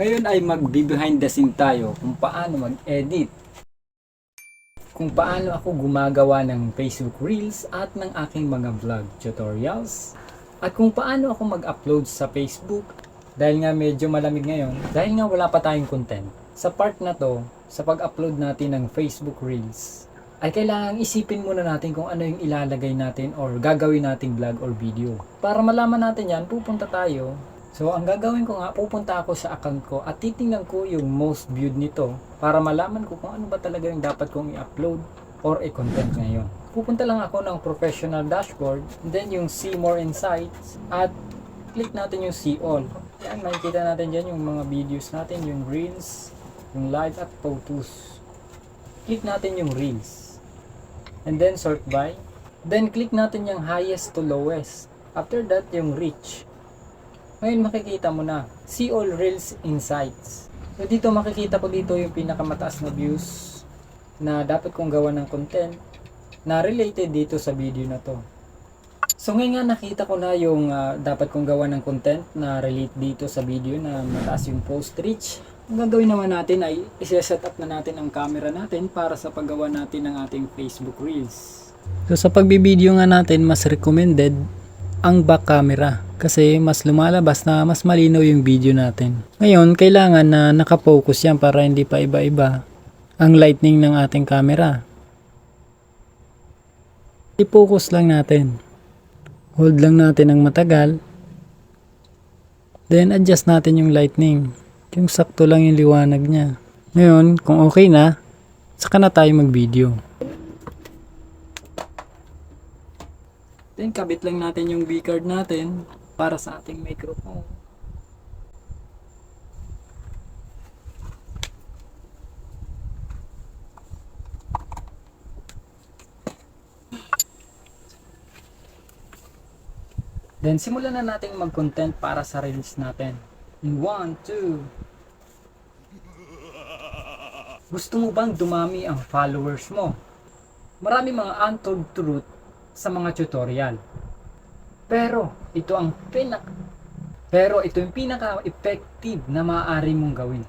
Ngayon ay mag-behind the scene tayo kung paano mag-edit. Kung paano ako gumagawa ng Facebook Reels at ng aking mga vlog tutorials. At kung paano ako mag-upload sa Facebook dahil nga medyo malamig ngayon, dahil nga wala pa tayong content. Sa part na to, sa pag-upload natin ng Facebook Reels, ay kailangan isipin muna natin kung ano yung ilalagay natin or gagawin nating vlog or video. Para malaman natin yan, pupunta tayo. So, ang gagawin ko nga, pupunta ako sa account ko at titingnan ko yung most viewed nito para malaman ko kung ano ba talaga yung dapat kong i-upload or i-content ngayon. Pupunta lang ako ng professional dashboard, then yung see more insights, at click natin yung see all. Yan, makikita natin dyan yung mga videos natin, yung reels, yung live at photos. Click natin yung reels. And then sort by. Then click natin yung highest to lowest. After that, yung reach. Ngayon makikita mo na, see all reels insights. So dito makikita ko dito yung pinakamataas na views na dapat kong gawa ng content na related dito sa video na to. So ngayon nga nakita ko na yung ah, dapat kong gawa ng content na relate dito sa video na mataas yung post reach. Ang gagawin naman natin ay isa-set up na natin ang camera natin para sa paggawa natin ng ating Facebook Reels. So sa pagbibideo nga natin, mas recommended ang back camera kasi mas lumalabas na mas malinaw yung video natin. Ngayon, kailangan na nakafocus yan para hindi pa iba-iba ang lightning ng ating camera. I-focus lang natin. Hold lang natin ng matagal. Then adjust natin yung lightning. Yung sakto lang yung liwanag niya. Ngayon, kung okay na, saka na tayo mag-video. Then kabit lang natin yung B-card natin para sa ating microphone. Then simulan na nating mag-content para sa reels natin. In 1, 2. Gusto mo bang dumami ang followers mo? Marami mga untold truth sa mga tutorial. Pero ito ang pinak Pero ito yung pinaka-effective na maaari mong gawin.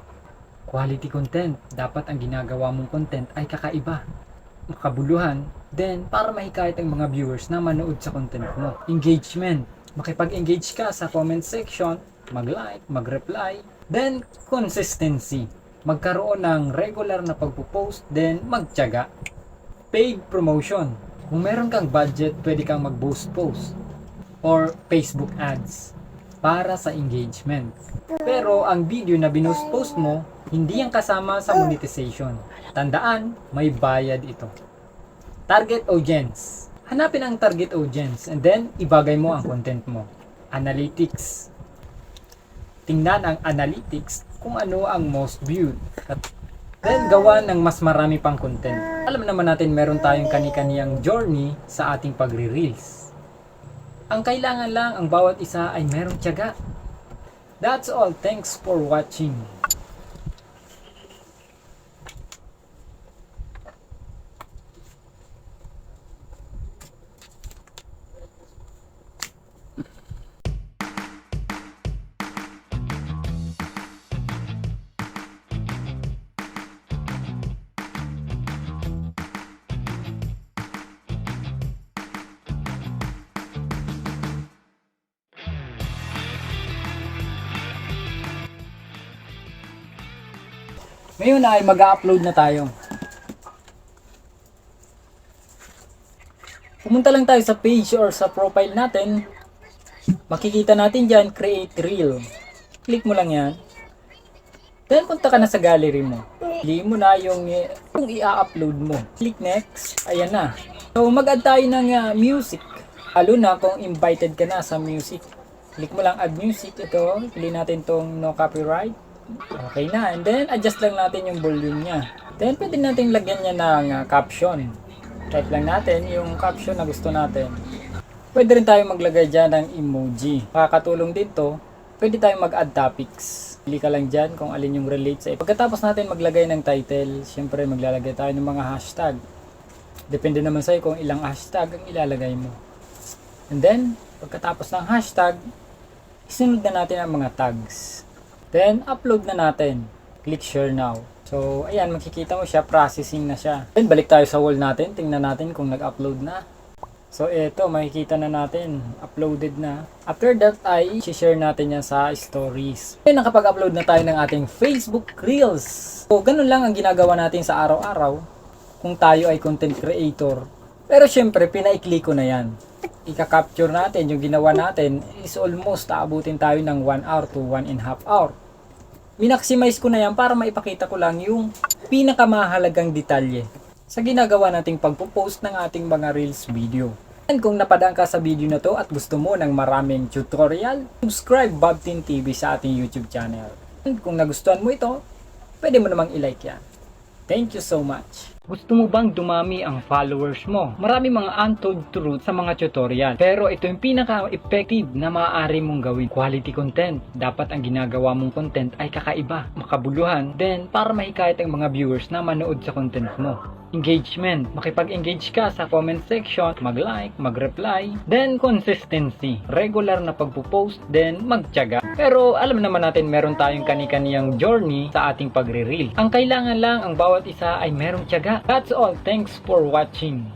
Quality content. Dapat ang ginagawa mong content ay kakaiba. Makabuluhan. Then, para mahikayat ang mga viewers na manood sa content mo. Engagement. Makipag-engage ka sa comment section, mag-like, mag-reply. Then, consistency. Magkaroon ng regular na pagpo-post, then magtiyaga. Paid promotion. Kung meron kang budget, pwede kang mag-boost post or Facebook ads para sa engagement. Pero ang video na binost post mo, hindi yan kasama sa monetization. Tandaan, may bayad ito. Target audience. Hanapin ang target audience and then ibagay mo ang content mo. Analytics. Tingnan ang analytics kung ano ang most viewed. At then gawa ng mas marami pang content. Alam naman natin meron tayong kani-kaniyang journey sa ating pagre-reels. Ang kailangan lang ang bawat isa ay merong tiyaga. That's all. Thanks for watching. Ngayon ay mag-upload na tayo. Pumunta lang tayo sa page or sa profile natin. Makikita natin dyan, create reel. Click mo lang yan. Then punta ka na sa gallery mo. Pili mo na yung, yung i-upload mo. Click next. Ayan na. So mag-add tayo ng uh, music. Lalo na kung invited ka na sa music. Click mo lang add music. Ito, pili natin tong no copyright. Okay na. And then, adjust lang natin yung volume niya. Then, pwede natin lagyan niya ng uh, caption. Type lang natin yung caption na gusto natin. Pwede rin tayo maglagay dyan ng emoji. Makakatulong din to. Pwede tayo mag-add topics. Pili ka lang dyan kung alin yung relate sa Pagkatapos natin maglagay ng title, syempre maglalagay tayo ng mga hashtag. Depende naman sa'yo kung ilang hashtag ang ilalagay mo. And then, pagkatapos ng hashtag, isunod na natin ang mga tags. Then, upload na natin. Click share now. So, ayan, makikita mo siya, processing na siya. Then, balik tayo sa wall natin. Tingnan natin kung nag-upload na. So, ito, makikita na natin. Uploaded na. After that, ay share natin yan sa stories. Then, nakapag-upload na tayo ng ating Facebook Reels. So, ganun lang ang ginagawa natin sa araw-araw kung tayo ay content creator. Pero syempre, pinaikli ko na yan. Ika-capture natin, yung ginawa natin is almost aabutin tayo ng 1 hour to 1 and half hour. Minaximize ko na yan para maipakita ko lang yung pinakamahalagang detalye sa ginagawa nating pagpo-post ng ating mga Reels video. And kung napadaan ka sa video na to at gusto mo ng maraming tutorial, subscribe Bobtin TV sa ating YouTube channel. And kung nagustuhan mo ito, pwede mo namang i-like yan. Thank you so much. Gusto mo bang dumami ang followers mo? Marami mga untold truth sa mga tutorial. Pero ito yung pinaka-effective na maaari mong gawin. Quality content. Dapat ang ginagawa mong content ay kakaiba, makabuluhan. Then, para mahikayat ang mga viewers na manood sa content mo engagement. Makipag-engage ka sa comment section, mag-like, mag-reply, then consistency. Regular na pagpo-post, then magtiyaga. Pero alam naman natin meron tayong kani-kaniyang journey sa ating pagre-reel. Ang kailangan lang ang bawat isa ay merong tiyaga. That's all. Thanks for watching.